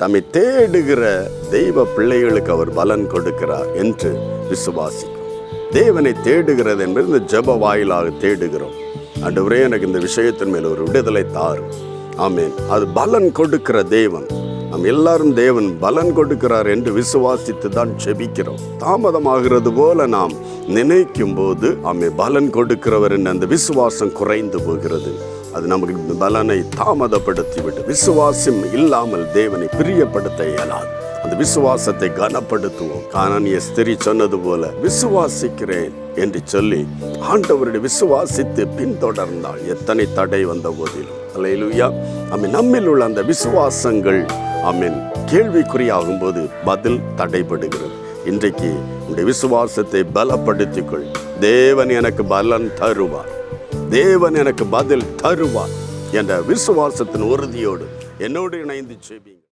தம்மை தேடுகிற தெய்வ பிள்ளைகளுக்கு அவர் பலன் கொடுக்கிறார் என்று விசுவாசிக்கும் தேவனை தேடுகிறது என்பது இந்த ஜெப வாயிலாக தேடுகிறோம். அன்றுவரே எனக்கு இந்த விஷயத்தின் மேல் ஒரு விடுதலை தாரும். ஆமேன். அது பலன் கொடுக்கிற தேவன். நம் எல்லாரும் தேவன் பலன் கொடுக்கிறார் என்று விசுவாசித்து தான் செபிக்கிறோம் தாமதமாகிறது போல நாம் நினைக்கும் போது ஆமே பலன் கொடுக்கிறவர் என்று அந்த விசுவாசம் குறைந்து போகிறது. அது நமக்கு பலனை தாமதப்படுத்தி விட்டு விசுவாசம் இல்லாமல் தேவனை பிரியப்படுத்த இயலாது. அந்த விசுவாசத்தை கனப்படுத்துவோம். கானானிய ஸ்திரி சொன்னது போல விசுவாசிக்கிறேன் என்று சொல்லி ஆண்டவருடைய விசுவாசித்து பின்தொடர்ந்தால் எத்தனை தடை வந்த போதிலும் அலையிலுயா ஆமென். நம்மில் உள்ள அந்த விசுவாசங்கள் ஆமென் கேள்விக்குறியாகும் போது பதில் தடைபடுகிறது. இன்றைக்கு உடைய விசுவாசத்தை பலப்படுத்திக்கொள் தேவன் எனக்கு பலன் தருவார். தேவன் எனக்கு பதில் தருவார் என்ற விசுவாசத்தின் உறுதியோடு என்னோடு இணைந்து செய்வீங்க